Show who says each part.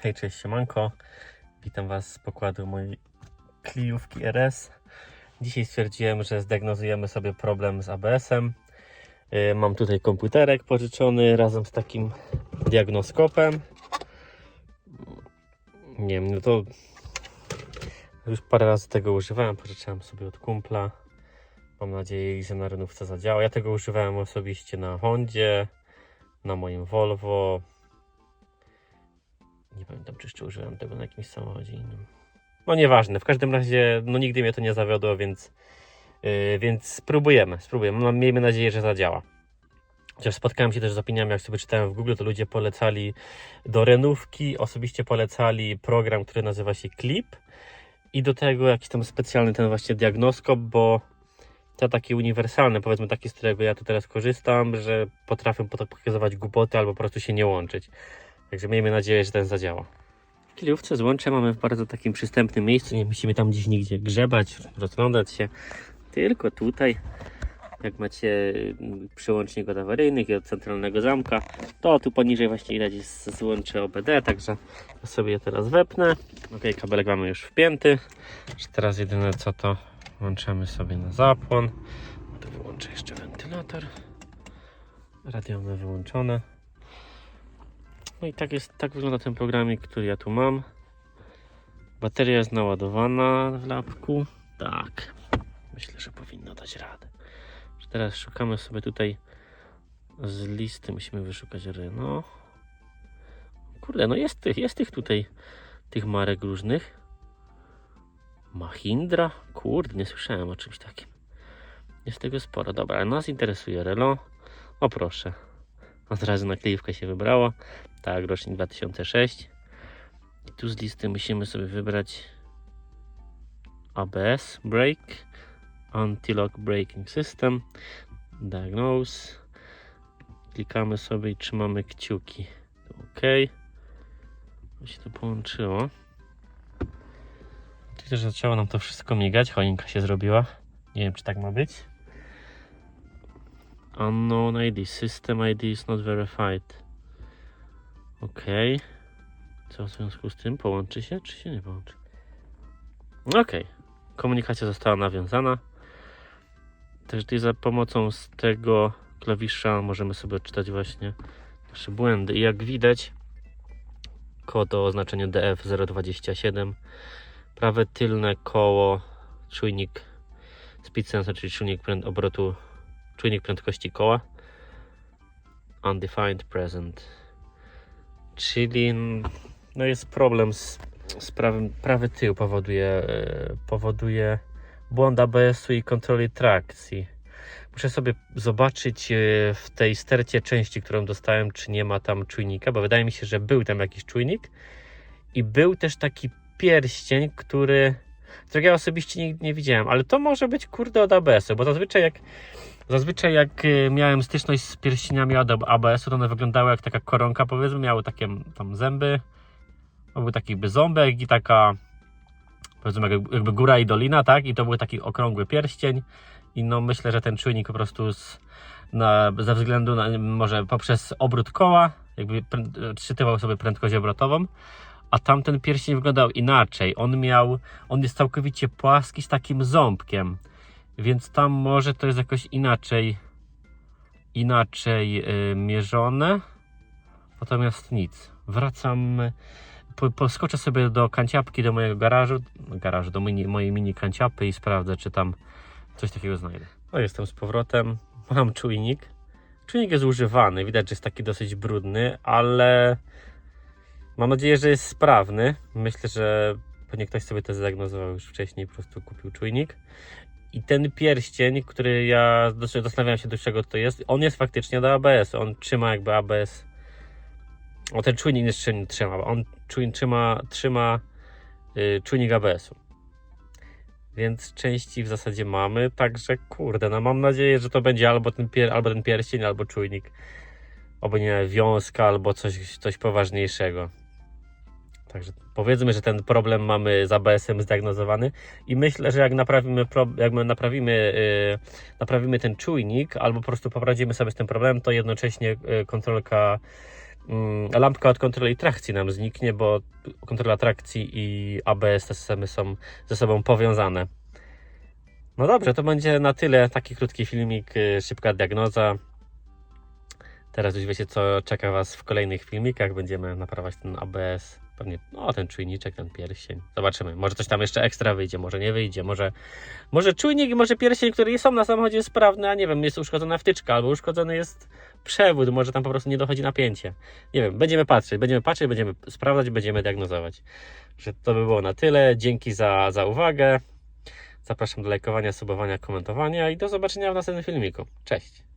Speaker 1: Hej, cześć, siemanko. Witam Was z pokładu mojej kliówki RS. Dzisiaj stwierdziłem, że zdiagnozujemy sobie problem z ABS-em. Yy, Mam tutaj komputerek pożyczony razem z takim diagnoskopem. Nie wiem, no to już parę razy tego używałem, pożyczałem sobie od kumpla. Mam nadzieję, że na renówce zadziała. Ja tego używałem osobiście na Hondzie, na moim Volvo, nie pamiętam, czy jeszcze użyłem tego na jakimś samochodzie innym. No nieważne, w każdym razie, no nigdy mnie to nie zawiodło, więc, yy, więc spróbujemy, spróbujemy. No, miejmy nadzieję, że zadziała. Chociaż spotkałem się też z opiniami, jak sobie czytałem w Google, to ludzie polecali do renówki, osobiście polecali program, który nazywa się Clip i do tego jakiś tam specjalny ten właśnie diagnoskop, bo te takie uniwersalne, powiedzmy taki, z którego ja tu teraz korzystam, że potrafią potem pokazywać głupoty albo po prostu się nie łączyć. Także miejmy nadzieję, że ten zadziała. W Kijówce złącze mamy w bardzo takim przystępnym miejscu. Nie musimy tam gdzieś nigdzie grzebać, rozglądać się. Tylko tutaj, jak macie mm, przyłącznik od awaryjnych i od centralnego zamka, to tu poniżej właśnie widać jest złącze OBD, także sobie je teraz wepnę. Ok, kabelek mamy już wpięty. Teraz jedyne co to włączamy sobie na zapłon. Tu wyłączę jeszcze wentylator. Radio mamy wyłączone. No i tak jest, tak wygląda ten programik, który ja tu mam. Bateria jest naładowana w lapku. Tak. Myślę, że powinno dać radę. Teraz szukamy sobie tutaj z listy. Musimy wyszukać Renault. Kurde, no jest tych, jest tych tutaj tych marek różnych. Mahindra? Kurde, nie słyszałem o czymś takim. Jest tego sporo. Dobra, nas interesuje Renault. O proszę. Od razu naklejówka się wybrała. Tak, rocznik 2006. I tu z listy musimy sobie wybrać ABS Brake, Anti-Lock Braking System, Diagnose. Klikamy sobie i trzymamy kciuki. OK. To się to połączyło. Widzę, że zaczęło nam to wszystko migać. Choinka się zrobiła. Nie wiem, czy tak ma być. Unknown ID. System ID is not verified. Ok. Co w związku z tym? Połączy się, czy się nie połączy? Ok. Komunikacja została nawiązana. Też tutaj za pomocą z tego klawisza możemy sobie odczytać właśnie nasze błędy. I jak widać, kod o oznaczeniu DF027. Prawe tylne koło, czujnik speed sensor, czyli czujnik pręd obrotu, czujnik prędkości koła. Undefined present. Czyli no jest problem z, z prawym, prawy tył powoduje, e, powoduje błąd ABS-u i kontroli trakcji. Muszę sobie zobaczyć e, w tej stercie części, którą dostałem, czy nie ma tam czujnika, bo wydaje mi się, że był tam jakiś czujnik i był też taki pierścień, który którego ja osobiście nigdy nie widziałem, ale to może być kurde od ABS-u, bo zazwyczaj jak Zazwyczaj jak y, miałem styczność z pierścieniami od ABS-u, to one wyglądały jak taka koronka, powiedzmy, miały takie tam zęby. Był taki jakby ząbek i taka, powiedzmy, jakby, góra i dolina, tak? I to był taki okrągły pierścień. I no myślę, że ten czujnik po prostu z, na, ze względu na, może poprzez obrót koła, jakby prę- odczytywał sobie prędkość obrotową. A tamten pierścień wyglądał inaczej. On miał, on jest całkowicie płaski z takim ząbkiem. Więc tam może to jest jakoś inaczej inaczej y, mierzone. Natomiast nic. Wracam. Po, poskoczę sobie do kanciapki, do mojego garażu. Garażu, do mini, mojej mini kanciapy i sprawdzę, czy tam coś takiego znajdę. No jestem z powrotem. Mam czujnik. Czujnik jest używany. Widać, że jest taki dosyć brudny, ale mam nadzieję, że jest sprawny. Myślę, że pewnie ktoś sobie to zdiagnozował już wcześniej, po prostu kupił czujnik. I ten pierścień, który ja zastanawiam się do czego to jest, on jest faktycznie do ABS. On trzyma jakby ABS. O ten czujnik jeszcze nie trzyma. bo On czujnik trzyma, trzyma y, czujnik ABS-u. Więc części w zasadzie mamy, także kurde, no mam nadzieję, że to będzie albo ten, pier, albo ten pierścień, albo czujnik. Albo nie wiązka, albo coś, coś poważniejszego. Także powiedzmy, że ten problem mamy z ABS-em zdiagnozowany i myślę, że jak naprawimy, jak my naprawimy, yy, naprawimy ten czujnik albo po prostu poradzimy sobie z tym problemem, to jednocześnie yy, kontrolka mm, lampka od kontroli trakcji nam zniknie, bo kontrola trakcji i ABS te systemy są ze sobą powiązane. No dobrze, to będzie na tyle. Taki krótki filmik, y, szybka diagnoza. Teraz już wiecie, co czeka Was w kolejnych filmikach. Będziemy naprawiać ten ABS. Pewnie, no, ten czujniczek, ten pierścień. Zobaczymy. Może coś tam jeszcze ekstra wyjdzie, może nie wyjdzie. Może, może czujnik, może pierścień, które są na samochodzie sprawne, a nie wiem, jest uszkodzona wtyczka albo uszkodzony jest przewód, może tam po prostu nie dochodzi napięcie. Nie wiem, będziemy patrzeć, będziemy patrzeć, będziemy sprawdzać, będziemy diagnozować. Że to by było na tyle. Dzięki za, za uwagę. Zapraszam do lajkowania, subowania, komentowania i do zobaczenia w następnym filmiku. Cześć!